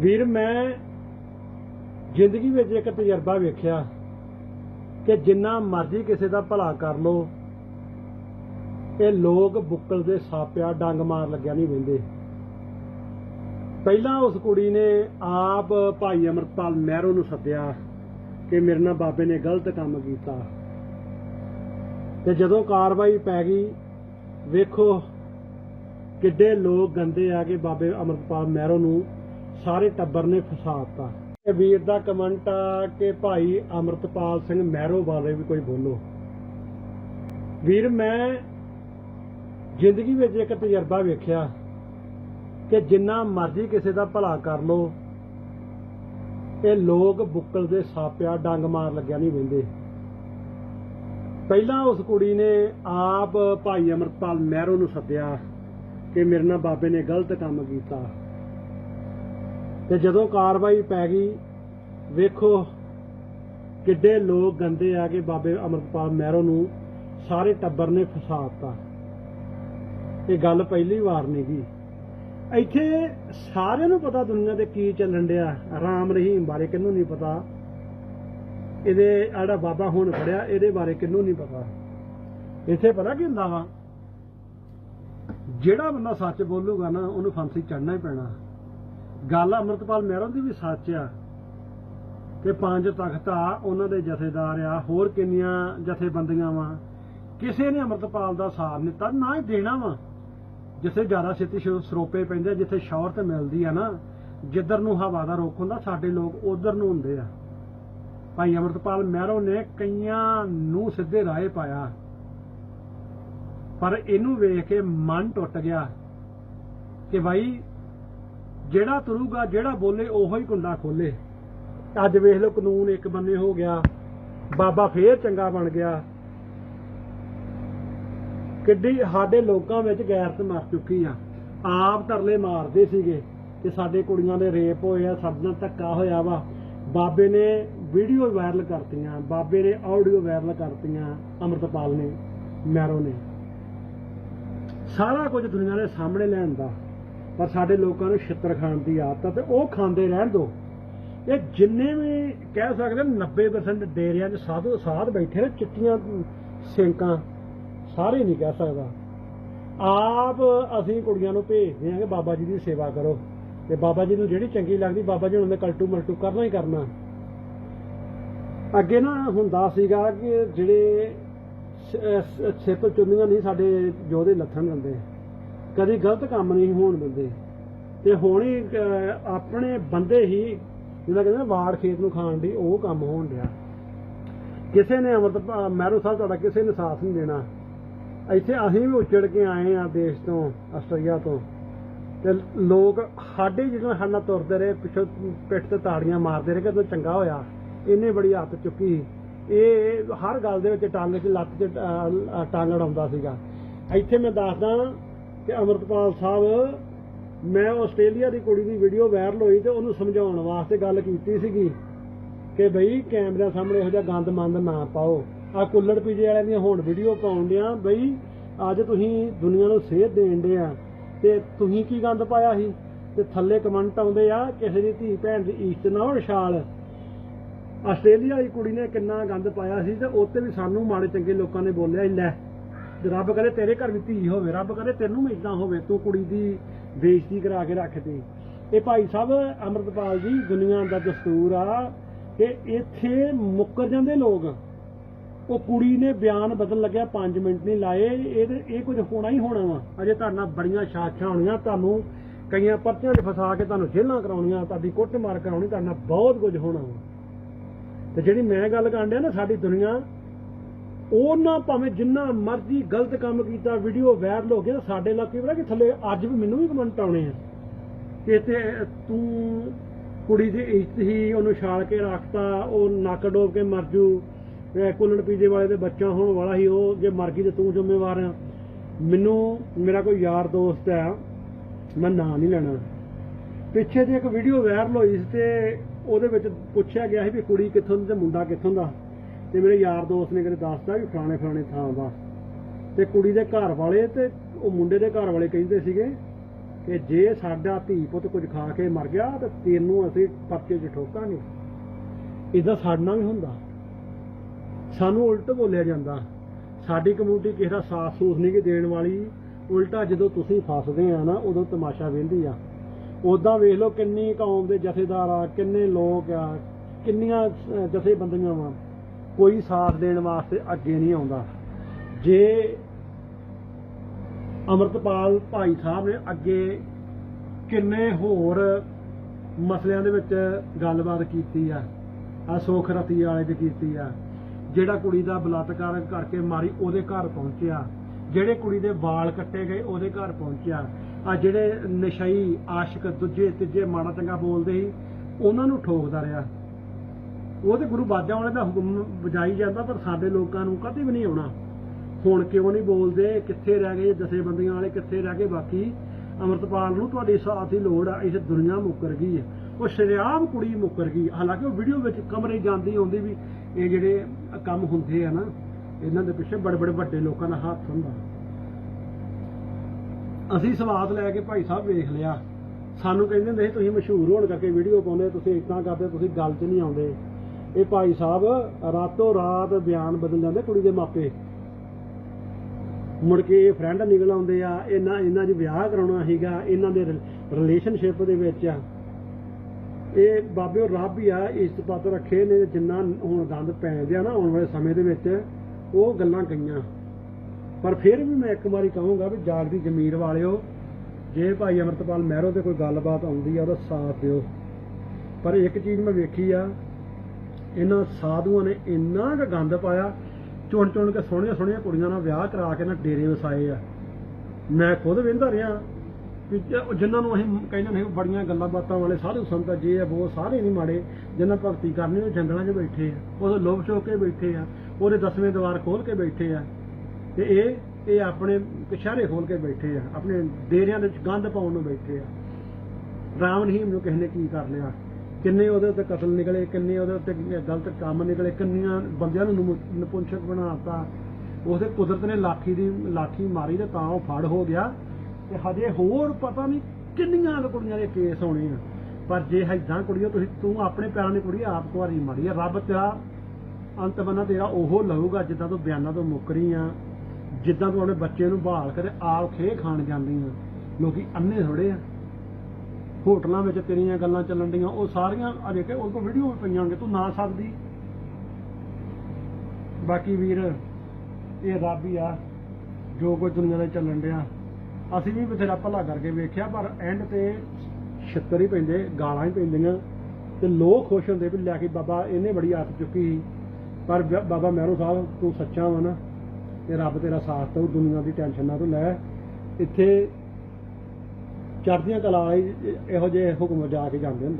ਵੀਰ, ਮੈਂ ਜ਼ਿੰਦਗੀ ਵਿੱਚ ਇੱਕ ਤਜਰਬਾ ਵੇਖਿਆ ਕਿ ਜਿੰਨਾ ਮਰਜ਼ੀ ਕਿਸੇ ਦਾ ਭਲਾ ਕਰ ਲੋ, ਇਹ ਲੋਕ ਬੁੱਕਲ ਦੇ ਸਾਪਿਆ ਡੰਗ ਮਾਰ ਲੱਗਿਆ ਨਹੀਂ ਵੰਦੇ। ਪਹਿਲਾਂ ਉਸ ਕੁੜੀ ਨੇ ਆਪ ਭਾਈ ਅਮਰਪਾਲ ਮਹਿਰੋ ਨੂੰ ਸੱਦਿਆ ਕਿ ਮੇਰੇ ਨਾਲ ਬਾਬੇ ਨੇ ਗਲਤ ਕੰਮ ਕੀਤਾ। ਤੇ ਜਦੋਂ ਕਾਰਵਾਈ ਪੈ ਗਈ, ਵੇਖੋ ਕਿੱਡੇ ਲੋਕ ਗੰਦੇ ਆ ਕੇ ਬਾਬੇ ਅਮਰਪਾਲ ਮਹਿਰੋ ਨੂੰ ਸਾਰੇ ਟੱਬਰ ਨੇ ਫਸਾਤਾ। ਇਹ ਵੀਰ ਦਾ ਕਮੈਂਟ ਆ ਕਿ ਭਾਈ ਅਮਰਤਪਾਲ ਸਿੰਘ ਮਹਿਰੋ ਬਾਰੇ ਵੀ ਕੋਈ ਬੋਲੋ। ਵੀਰ, ਮੈਂ ਜ਼ਿੰਦਗੀ ਵਿੱਚ ਇੱਕ ਤਜਰਬਾ ਵੇਖਿਆ ਕਿ ਜਿੰਨਾ ਮਰਜ਼ੀ ਕਿਸੇ ਦਾ ਭਲਾ ਕਰ ਲੋ ਇਹ ਲੋਕ ਬੁੱਕਲ ਦੇ ਸਾਪਿਆ ਡੰਗ ਮਾਰ ਲੱਗਿਆ ਨਹੀਂ ਵੰਦੇ। ਪਹਿਲਾਂ ਉਸ ਕੁੜੀ ਨੇ ਆਪ ਭਾਈ ਅਮਰਪਾਲ ਮਹਿਰੋ ਨੂੰ ਸੱਦਿਆ ਕਿ ਮੇਰੇ ਨਾਲ ਬਾਬੇ ਨੇ ਗਲਤ ਕੰਮ ਕੀਤਾ। ਤੇ ਜਦੋਂ ਕਾਰਵਾਈ ਪੈ ਗਈ, ਵੇਖੋ ਕਿੱਡੇ ਲੋਕ ਗੰਦੇ ਆ ਕੇ ਬਾਬੇ ਅਮਰਪਾਲ ਮਹਿਰੋ ਨੂੰ ਸਾਰੇ ਟੱਬਰ ਨੇ ਫਸਾਤਾ। ਇਹ ਗੱਲ ਪਹਿਲੀ ਵਾਰ ਨਹੀਂ ਗਈ। ਇੱਥੇ ਸਾਰਿਆਂ ਨੂੰ ਪਤਾ ਦੁਨੀਆ ਤੇ ਕੀ ਚੱਲਣ ਡਿਆ। ਰਾਮ ਰਹੀਮ ਬਾਰੇ ਕਿਹਨੂੰ ਨਹੀਂ ਪਤਾ? ਇਹਦੇ ਆਹ ਬਾਬਾ ਹੁਣ ਫੜਿਆ, ਇਹਦੇ ਬਾਰੇ ਕਿਹਨੂੰ ਨਹੀਂ ਪਤਾ? ਇੱਥੇ ਪਤਾ ਕੀ ਹੁੰਦਾ ਵਾ? ਜਿਹੜਾ ਬੰਦਾ ਸੱਚ ਬੋਲੂਗਾ ਨਾ, ਉਹਨੂੰ ਫਾਂਸੀ ਚੜਨਾ ਹੀ ਪੈਣਾ। ਗੱਲ ਅਮਰਤਪਾਲ ਮਹਿਰੋਂ ਦੀ ਵੀ ਸੱਚ ਆ ਕਿ ਪੰਜ ਤਖਤ ਆ ਉਹਨਾਂ ਦੇ ਜਥੇਦਾਰ ਆ ਹੋਰ ਕਿੰਨੀਆਂ ਜਥੇਬੰਦੀਆਂ ਵਾ। ਕਿਸੇ ਨੇ ਅਮਰਤਪਾਲ ਦਾ ਸਾਥ ਨਹੀਂ ਦਿੱਤਾ ਨਾ ਹੀ ਦੇਣਾ ਵਾ। ਜਿੱਥੇ ਜ਼ਿਆਦਾ ਛੇਤੀ ਸਰੋਪੇ ਪੈਂਦੇ ਆ, ਜਿੱਥੇ ਸ਼ੌਹਰਤ ਮਿਲਦੀ ਆ ਨਾ ਜਿੱਧਰ ਨੂੰ ਹਵਾ ਦਾ ਰੁੱਖ ਹੁੰਦਾ ਸਾਡੇ ਲੋਕ ਉਧਰ ਨੂੰ ਹੁੰਦੇ ਆ। ਭਾਈ ਅਮਰਤਪਾਲ ਮਹਿਰੋ ਨੇ ਕਈਆਂ ਨੂੰ ਸਿੱਧੇ ਰਾਹੇ ਪਾਇਆ। ਪਰ ਇਹਨੂੰ ਵੇਖ ਕੇ ਮਨ ਟੁੱਟ ਗਿਆ ਕਿ ਭਾਈ ਜਿਹੜਾ ਤੁਰੂਗਾ, ਜਿਹੜਾ ਬੋਲੇ, ਉਹੋ ਹੀ ਕੁੰਡਾ ਖੋਲੇ। ਅੱਜ ਵੇਖ ਲਓ, ਕਾਨੂੰਨ ਇੱਕ ਬੰਨੇ ਹੋ ਗਿਆ। ਬਾਬਾ ਫੇਰ ਚੰਗਾ ਬਣ ਗਿਆ। ਕਿੱਡੀ ਸਾਡੇ ਲੋਕਾਂ ਵਿੱਚ ਗੈਰਤ ਮਰ ਚੁੱਕੀ ਆ। ਆਪ ਤਰਲੇ ਮਾਰਦੇ ਸੀਗੇ ਕਿ ਸਾਡੇ ਕੁੜੀਆਂ ਦੇ ਰੇਪ ਹੋਏ ਆ, ਸਾਡੇ ਨਾਲ ਧੱਕਾ ਹੋਇਆ ਵਾ। ਬਾਬੇ ਨੇ ਵੀਡੀਓ ਵਾਇਰਲ ਕਰਤੀਆਂ, ਬਾਬੇ ਨੇ ਆਡੀਓ ਵਾਇਰਲ ਕਰਤੀਆਂ ਅਮਰਤਪਾਲ ਨੇ, ਮੈਰੋ ਨੇ। ਸਾਰਾ ਕੁਝ ਦੁਨੀਆ ਦੇ ਸਾਹਮਣੇ ਲੈਣ ਦਾ। ਪਰ ਸਾਡੇ ਲੋਕਾਂ ਨੂੰ ਛਿੱਤਰ ਖਾਣ ਦੀ ਆਦਤ ਆ ਤੇ ਉਹ ਖਾਂਦੇ ਰਹਿਣ ਦੋ। ਇਹ ਜਿੰਨੇ ਵੀ ਕਹਿ ਸਕਦੇ ਹਾਂ 90% ਡੇਰਿਆਂ 'ਚ ਸਾਧੂ ਸਾਧ ਬੈਠੇ ਨੇ, ਚਿੱਟੀਆਂ, ਸਿੰਕਾਂ, ਸਾਰੇ ਨਹੀਂ ਕਹਿ ਸਕਦਾ। ਆਪ ਅਸੀਂ ਕੁੜੀਆਂ ਨੂੰ ਭੇਜਦੇ ਹਾਂ ਕਿ ਬਾਬਾ ਜੀ ਦੀ ਸੇਵਾ ਕਰੋ। ਤੇ ਬਾਬਾ ਜੀ ਨੂੰ ਜਿਹੜੀ ਚੰਗੀ ਲੱਗਦੀ, ਬਾਬਾ ਜੀ ਨੂੰ ਉਹਨੇ ਕਲਟੂ ਮਲਟੂ ਕਰਨਾ ਹੀ ਕਰਨਾ। ਅੱਗੇ ਨਾ ਹੁੰਦਾ ਸੀਗਾ ਕਿ ਜਿਹੜੇ ਸਿੱਪ ਚੁੰਨੀਆਂ ਨਹੀਂ ਸਾਡੇ ਯੋਧੇ ਲੱਥਣ ਦਿੰਦੇ। ਕਦੀ ਗਲਤ ਕੰਮ ਨਹੀਂ ਹੋਣ ਦਿੰਦੇ। ਤੇ ਹੁਣ ਆਪਣੇ ਬੰਦੇ ਹੀ ਜਿਹੜਾ ਕਹਿੰਦੇ ਵਾੜ ਖੇਤ ਨੂੰ ਖਾਣ ਦੀ ਉਹ ਕੰਮ ਹੋਣ ਰਿਹਾ ਕਿਸੇ ਨੇ ਅਮਰਤ ਮਹਿਰੂ ਸਾਹਿਬ ਤੁਹਾਡਾ ਕਿਸੇ ਨੇ ਸਾਥ ਨਹੀਂ ਦੇਣਾ। ਇੱਥੇ ਅਸੀਂ ਵੀ ਉੱਜੜ ਕੇ ਆਏ ਆ ਦੇਸ਼ ਤੋਂ, ਆਸਟ੍ਰੇਲੀਆ ਤੋਂ। ਤੇ ਲੋਕ ਸਾਡੇ ਜਿਹੜਾ ਸਾਡੇ ਤੁਰਦੇ ਰਹੇ, ਪਿੱਛੋਂ ਪਿੱਠ ਤੇ ਤਾੜੀਆਂ ਮਾਰਦੇ ਰਹੇ ਕਿ ਚੰਗਾ ਹੋਇਆ। ਇਹਨੇ ਬੜੀ ਹੱਥ ਚੁੱਕੀ। ਇਹ ਹਰ ਗੱਲ ਦੇ ਵਿੱਚ ਟਾਂਗ 'ਚ ਲੱਤ 'ਚ ਟਾਂਗ ਟੰਗ ਸੀਗਾ। ਇੱਥੇ ਮੈਂ ਦੱਸਦਾ ਕਿ ਅਮਰਤਪਾਲ ਸਾਹਿਬ, ਮੈਂ ਆਸਟ੍ਰੇਲੀਆ ਦੀ ਕੁੜੀ ਦੀ ਵੀਡੀਓ ਵਾਇਰਲ ਹੋਈ ਤੇ ਉਹਨੂੰ ਸਮਝਾਉਣ ਵਾਸਤੇ ਗੱਲ ਕੀਤੀ ਸੀਗੀ ਕਿ ਬਈ ਕੈਮਰਿਆਂ ਸਾਹਮਣੇ ਇਹੋ ਜਿਹਾ ਗੰਦ ਮੰਦ ਨਾ ਪਾਓ। ਆ ਕੁੱਲੜ ਪੀਜੇ ਵਾਲਿਆਂ ਦੀਆਂ ਹੁਣ ਵੀਡੀਓ ਪਾਉਣ ਡਿਆ, ਬਈ ਅੱਜ ਤੁਸੀਂ ਦੁਨੀਆ ਨੂੰ ਸੇਧ ਦੇਣ ਡਿਆ ਤੇ ਤੁਸੀਂ ਕੀ ਗੰਦ ਪਾਇਆ ਸੀ? ਤੇ ਥੱਲੇ ਕਮੈਂਟ ਆਉਂਦੇ ਆ ਕਿਸੇ ਦੀ ਧੀ ਭੈਣ ਦੀ ਈਸਤ ਨਾ ਹੋਣ ਛਾਲ। ਆਸਟ੍ਰੇਲੀਆ ਦੀ ਕੁੜੀ ਨੇ ਕਿੰਨਾ ਗੰਦ ਪਾਇਆ ਸੀ ਤੇ ਉੱਤੇ ਵੀ ਸਾਨੂੰ ਮਾੜੇ ਚੰਗੇ ਲੋਕਾਂ ਨੇ ਬੋਲਿਆ ਲੈ। ਰੱਬ ਕਰੇ ਤੇਰੇ ਘਰ ਵੀ ਧੀ ਹੋਵੇ, ਰੱਬ ਕਰੇ ਤੈਨੂੰ ਵੀ ਇਦਾਂ ਹੋਵੇ, ਤੂੰ ਕੁੜੀ ਦੀ ਬੇਇੱਜ਼ਤੀ ਕਰਾ ਕੇ ਰੱਖਦੀ ਇਹ ਭਾਈ ਸਾਹਿਬ, ਅਮਰਤਪਾਲ ਜੀ, ਦੁਨੀਆ ਦਾ ਦਸਤੂਰ ਆ ਕਿ ਇੱਥੇ ਮੁੱਕਰ ਜਾਂਦੇ ਲੋਕ। ਉਹ ਕੁੜੀ ਨੇ ਬਿਆਨ ਬਦਲ ਲੱਗਿਆ 5 ਮਿੰਟ ਨਹੀਂ ਲਾਏ, ਇਹ ਇਹ ਕੁਝ ਹੋਣਾ ਹੀ ਹੋਣਾ ਵਾ। ਅਜੇ ਤੁਹਾਡੇ ਨਾਲ ਬੜੀਆਂ ਸਾਖੀਆਂ ਹੋਣੀਆਂ, ਤੁਹਾਨੂੰ ਕਈਆਂ ਪਰਚਿਆਂ 'ਚ ਫਸਾ ਕੇ ਤੁਹਾਨੂੰ ਜੇਲ੍ਹਾਂ ਕਰਾਉਣੀਆਂ, ਤੁਹਾਡੀ ਕੁੱਟਮਾਰ ਕਰਾਉਣੀ, ਤੁਹਾਡੇ ਨਾਲ ਬਹੁਤ ਕੁਝ ਹੋਣਾ ਵਾ। ਤੇ ਜਿਹੜੀ ਮੈਂ ਗੱਲ ਕਰਨ ਡਿਆ ਨਾ, ਸਾਡੀ ਦੁਨੀਆ ਉਹਨਾਂ ਭਾਵੇਂ ਜਿੰਨਾ ਮਰਜ਼ੀ ਗਲਤ ਕੰਮ ਕੀਤਾ ਵੀਡੀਓ ਵਾਇਰਲ ਹੋ ਗਿਆ, ਸਾਡੇ ਇਲਾਕੇ ਪਤਾ ਕਿ ਥੱਲੇ ਅੱਜ ਵੀ ਮੈਨੂੰ ਵੀ ਕਮੈਂਟ ਆਉਣੇ ਆ ਕਿ ਤੇ ਤੂੰ ਕੁੜੀ ਦੀ ਇੱਜ਼ਤ ਹੀ ਉਹਨੂੰ ਛਾਲ ਕੇ ਰੱਖਤਾ, ਉਹ ਨੱਕ ਡੋਬ ਕੇ ਮਰ ਜੂ, ਇਹ ਕੁੱਲੜ ਪੀਜੇ ਵਾਲੇ ਦੇ ਬੱਚਾ ਹੋਣ ਵਾਲਾ ਹੀ, ਉਹ ਜੇ ਮਰ ਗਈ ਤੇ ਤੂੰ ਜ਼ਿੰਮੇਵਾਰ ਆ। ਮੈਨੂੰ, ਮੇਰਾ ਕੋਈ ਯਾਰ ਦੋਸਤ ਆ, ਮੈਂ ਨਾਂ ਨਹੀਂ ਲੈਣਾ। ਪਿੱਛੇ ਜੇ ਇੱਕ ਵੀਡੀਓ ਵਾਇਰਲ ਹੋਈ ਸੀ ਤੇ ਉਹਦੇ ਵਿੱਚ ਪੁੱਛਿਆ ਗਿਆ ਸੀ ਵੀ ਕੁੜੀ ਕਿੱਥੋਂ ਦੀ ਤੇ ਮੁੰਡਾ ਕਿੱਥੋਂ ਦਾ। ਤੇ ਮੇਰੇ ਯਾਰ ਦੋਸਤ ਨੇ ਕਦੇ ਦੱਸਤਾ ਵੀ ਫਲਾਣੇ ਫਲਾਣੇ ਥਾਂ ਦਾ ਤੇ ਕੁੜੀ ਦੇ ਘਰ ਵਾਲੇ ਤੇ ਉਹ ਮੁੰਡੇ ਦੇ ਘਰ ਵਾਲੇ ਕਹਿੰਦੇ ਸੀਗੇ ਕਿ ਜੇ ਸਾਡਾ ਧੀ ਪੁੱਤ ਕੁਝ ਖਾ ਕੇ ਮਰ ਗਿਆ ਤਾਂ ਤੈਨੂੰ ਅਸੀਂ ਪਰਚੇ 'ਚ ਠੋਕਾਂਗੇ। ਇਦਾਂ ਸਾਡਨਾ ਵੀ ਹੁੰਦਾ। ਸਾਨੂੰ ਉਲਟ ਬੋਲਿਆ ਜਾਂਦਾ। ਸਾਡੀ ਕਮਿਊਨਿਟੀ ਕਿਸੇ ਦਾ ਸਾਥ ਸੂਸ ਨਹੀਂ ਕਿ ਦੇਣ ਵਾਲੀ। ਉਲਟਾ ਜਦੋਂ ਤੁਸੀਂ ਫਸਦੇ ਆ ਨਾ, ਉਦੋਂ ਤਮਾਸ਼ਾ ਵੇਂਦੀ ਆ। ਉਦਾਂ ਵੇਖ ਲਓ ਕਿੰਨੀ ਕੌਮ ਦੇ ਜਥੇਦਾਰ ਆ, ਕਿੰਨੇ ਲੋਕ ਆ, ਕਿੰਨੀਆਂ ਜਥੇਬੰਦੀਆਂ ਵਾ। ਕੋਈ ਸਾਥ ਦੇਣ ਵਾਸਤੇ ਅੱਗੇ ਨਹੀਂ ਆਉਂਦਾ। ਜੇ ਅਮਰਤਪਾਲ ਭਾਈ ਸਾਹਿਬ ਨੇ ਅੱਗੇ ਕਿੰਨੇ ਹੋਰ ਮਸਲਿਆਂ ਦੇ ਵਿੱਚ ਗੱਲਬਾਤ ਕੀਤੀ ਆ ਆ ਸੁੱਖ ਰਤੀ ਵਾਲੇ ਦੀ ਕੀਤੀ ਆ, ਜਿਹੜਾ ਕੁੜੀ ਦਾ ਬਲਾਤਕਾਰ ਕਰਕੇ ਮਾਰੀ ਉਹਦੇ ਘਰ ਪਹੁੰਚਿਆ, ਜਿਹੜੇ ਕੁੜੀ ਦੇ ਵਾਲ ਕੱਟੇ ਗਏ ਉਹਦੇ ਘਰ ਪਹੁੰਚਿਆ, ਆ ਜਿਹੜੇ ਨਸ਼ਈ ਆਸ਼ਿਕ ਦੂਜੇ ਤੀਜੇ ਮਾੜਾ ਚੰਗਾ ਬੋਲਦੇ ਸੀ, ਉਹਨਾਂ ਨੂੰ ਠੋਕਦਾ ਰਿਹਾ। ਉਹ ਤੇ ਗੁਰੂ ਬਾਦਿਆਂ ਵਾਲੇ ਦਾ ਹੁਕਮ ਵਜਾਈ ਜਾਂਦਾ, ਪਰ ਸਾਡੇ ਲੋਕਾਂ ਨੂੰ ਕਦੇ ਵੀ ਨਹੀਂ ਆਉਣਾ। ਹੁਣ ਕਿਉਂ ਨਹੀਂ ਬੋਲਦੇ, ਕਿੱਥੇ ਰਹਿ ਗਏ ਜਥੇਬੰਦੀਆਂ ਵਾਲੇ, ਕਿੱਥੇ ਰਹਿ ਗਏ ਬਾਕੀ? ਅਮਰਤਪਾਲ ਨੂੰ ਤੁਹਾਡੀ ਸਾਥ ਦੀ ਲੋੜ ਆ, ਇਸ ਦੁਨੀਆ ਮੁੱਕਰ ਗਈ ਹੈ। ਉਹ ਸ਼ਰਿਆਮ ਕੁੜੀ ਮੁੱਕਰ ਗਈ। ਹਾਲਾਂਕਿ ਉਹ ਵੀਡੀਓ ਵਿੱਚ ਕਮਰੇ ਜਾਂਦੀ ਆਉਂਦੀ ਵੀ ਇਹ ਜਿਹੜੇ ਕੰਮ ਹੁੰਦੇ ਆ ਨਾ, ਇਹਨਾਂ ਦੇ ਪਿੱਛੇ ਬੜੇ ਬੜੇ ਵੱਡੇ ਲੋਕਾਂ ਦਾ ਹੱਥ ਹੁੰਦਾ। ਅਸੀਂ ਸਵਾਦ ਲੈ ਕੇ ਭਾਈ ਸਾਹਿਬ ਵੇਖ ਲਿਆ। ਸਾਨੂੰ ਕਹਿੰਦੇ ਹੁੰਦੇ ਸੀ, ਤੁਸੀਂ ਮਸ਼ਹੂਰ ਹੋਣ ਕਰਕੇ ਵੀਡੀਓ ਪਾਉਂਦੇ ਤੁਸੀਂ ਇਦਾਂ ਕਰਦੇ ਤੁਸੀਂ ਗੱਲ 'ਚ ਨਹੀਂ ਆਉਂਦੇ। ਇਹ ਭਾਈ ਸਾਹਿਬ ਰਾਤੋਂ ਰਾਤ ਬਿਆਨ ਬਦਲ ਜਾਂਦੇ ਕੁੜੀ ਦੇ ਮਾਪੇ। ਮੁੜ ਕੇ ਫਰੈਂਡ ਨਿਕਲ ਆਉਂਦੇ ਆ, ਇਹਨਾਂ ਇਹਨਾਂ 'ਚ ਵਿਆਹ ਕਰਾਉਣਾ ਸੀਗਾ, ਇਹਨਾਂ ਦੇ ਰਿਲੇਸ਼ਨਸ਼ਿਪ ਦੇ ਵਿੱਚ ਆ। ਇਹ ਬਾਬੇ ਰੱਬ ਹੀ ਆ ਇਸ ਪਤ ਰੱਖੇ ਨੇ, ਜਿੰਨਾ ਹੁਣ ਗੰਦ ਪੈ ਗਿਆ ਨਾ ਆਉਣ ਵਾਲੇ ਸਮੇਂ ਦੇ ਵਿੱਚ, ਉਹ ਗੱਲਾਂ ਗਈਆਂ ਪਰ ਫਿਰ ਵੀ ਮੈਂ ਇੱਕ ਵਾਰੀ ਕਹੂੰਗਾ ਵੀ ਜਾਗਦੀ ਜ਼ਮੀਰ ਵਾਲਿਓ, ਜੇ ਭਾਈ ਅਮਰਤਪਾਲ ਮਹਿਰੋ ਤੇ ਕੋਈ ਗੱਲਬਾਤ ਆਉਂਦੀ ਆ, ਉਹਦਾ ਸਾਥ ਦਿਓ। ਪਰ ਇੱਕ ਚੀਜ਼ ਮੈਂ ਵੇਖੀ ਆ ਇਹਨਾਂ ਸਾਧੂਆਂ ਨੇ ਇੰਨਾ ਕੁ ਗੰਦ ਪਾਇਆ, ਚੁਣ ਚੁਣ ਕੇ ਸੋਹਣੀਆਂ ਸੋਹਣੀਆਂ ਕੁੜੀਆਂ ਨਾਲ ਵਿਆਹ ਕਰਾ ਕੇ ਨਾ ਡੇਰੇ ਵਸਾਏ ਆ। ਮੈਂ ਖੁਦ ਵੇਂਦਾ ਰਿਹਾ ਕਿ ਜ- ਜਿਨ੍ਹਾਂ ਨੂੰ ਅਸੀਂ ਕਹਿੰਦੇ ਨੇ ਬੜੀਆਂ ਗੱਲਾਂ ਬਾਤਾਂ ਵਾਲੇ, ਸਾਧੂ ਸੰਤ ਜੇ ਆ ਉਹ ਸਾਰੇ ਨਹੀਂ ਮਾੜੇ, ਜਿਨ੍ਹਾਂ ਭਗਤੀ ਕਰਨੀ ਉਹ ਜੰਗਲਾਂ 'ਚ ਬੈਠੇ ਆ, ਉਹ ਲੋਭ ਚੋਕ ਕੇ ਬੈਠੇ ਆ, ਉਹਦੇ ਦਸਵੇਂ ਦਵਾਰ ਖੋਲ ਕੇ ਬੈਠੇ ਆ। ਤੇ ਇਹ ਇਹ ਆਪਣੇ ਕਛਾਰੇ ਖੋਲ ਕੇ ਬੈਠੇ ਆ, ਆਪਣੇ ਡੇਰਿਆਂ ਦੇ ਵਿੱਚ ਗੰਦ ਪਾਉਣ ਨੂੰ ਬੈਠੇ ਆ। ਰਾਮ ਰਹੀਮ ਨੂੰ ਕਿਸੇ ਨੇ ਕੀ ਕਰ ਲਿਆ? ਕਿੰਨੇ ਉਹਦੇ ਉੱਤੇ ਕਤਲ ਨਿਕਲੇ, ਕਿੰਨੇ ਉਹਦੇ ਉੱਤੇ ਗਲਤ ਕੰਮ ਨਿਕਲੇ, ਕਿੰਨੀਆਂ ਬੰਦਿਆਂ ਨੂੰ ਨਮੂ- ਨਪੁੰਸਕ ਬਣਾਤਾ ਉਹਦੇ ਕੁਦਰਤ ਨੇ ਲਾਠੀ ਦੀ, ਲਾਠੀ ਮਾਰੀ ਤੇ ਤਾਂ ਉਹ ਫੜ ਹੋ ਗਿਆ। ਤੇ ਹਜੇ ਹੋਰ ਪਤਾ ਨਹੀਂ ਕਿੰਨੀਆਂ ਕੁੜੀਆਂ ਦੇ ਕੇਸ ਹੋਣੇ ਆ। ਪਰ ਜੇ ਏਦਾਂ ਕੁੜੀਆਂ ਤੁਸੀਂ, ਤੂੰ ਆਪਣੇ ਪੈਰਾਂ ਦੀ ਕੁੜੀ ਆਪ ਕੁਆਰੀ ਮਾਰੀ ਆ। ਰੱਬ ਤੇਰਾ ਅੰਤ ਬੰਨਾ ਤੇਰਾ ਉਹ ਲਊਗਾ ਜਿੱਦਾਂ ਤੂੰ ਬਿਆਨਾਂ ਤੋਂ ਮੁੱਕਰੀ ਆ। ਜਿੱਦਾਂ ਤੂੰ ਆਪਣੇ ਬੱਚੇ ਨੂੰ ਬਹਾਲ ਕਰੇ ਆਪ ਖੇ ਖਾਣ ਜਾਂਦੀ ਆ। ਲੋਕੀ ਅੰਨੇ ਥੋੜੇ ਆ। ਹੋਟਲਾਂ ਵਿੱਚ ਤੇਰੀਆਂ ਗੱਲਾਂ ਚੱਲਣ ਡੀਆਂ, ਉਹ ਸਾਰੀਆਂ ਅਜੇ ਕਿ ਉਹ ਕੋ ਵੀਡੀਓ ਵੀ ਪਈਆਂ ਹੋਣਗੇ ਤੂੰ ਨਾ ਸਕਦੀ। ਬਾਕੀ ਵੀਰ, ਇਹ ਰੱਬ ਹੀ ਆ, ਜੋ ਕੁਝ ਦੁਨੀਆ ਦੇ ਚੱਲਣ ਡਿਆ। ਅਸੀਂ ਵੀ ਬਥੇਰਾ ਭਲਾ ਕਰਕੇ ਵੇਖਿਆ, ਪਰ ਐਂਡ ਤੇ ਛਿੱਤਰ ਹੀ ਪੈਂਦੇ, ਗਾਲਾਂ ਹੀ ਪੈਂਦੀਆਂ। ਤੇ ਲੋਕ ਖੁਸ਼ ਹੁੰਦੇ ਵੀ ਲੈ ਕੇ ਬਾਬਾ, ਇਹਨੇ ਬੜੀ ਆਸ ਚੁੱਕੀ ਸੀ। ਪਰ ਬਾਬਾ ਮਹਿਰੂ ਸਾਹਿਬ, ਤੂੰ ਸੱਚਾ ਵਾ ਨਾ, ਤੇ ਰੱਬ ਤੇਰਾ ਸਾਥ ਦਊ, ਦੁਨੀਆ ਦੀ ਟੈਨਸ਼ਨ ਨਾ ਤੂੰ ਲੈ। ਇੱਥੇ ਚੜ੍ਹਦੀਆਂ ਕਲਾ ਵਾਲੇ ਇਹੋ ਜਿਹੇ ਹੁਕਮ ਜਾ ਕੇ ਜਾਂਦੇ ਹੁੰਦੇ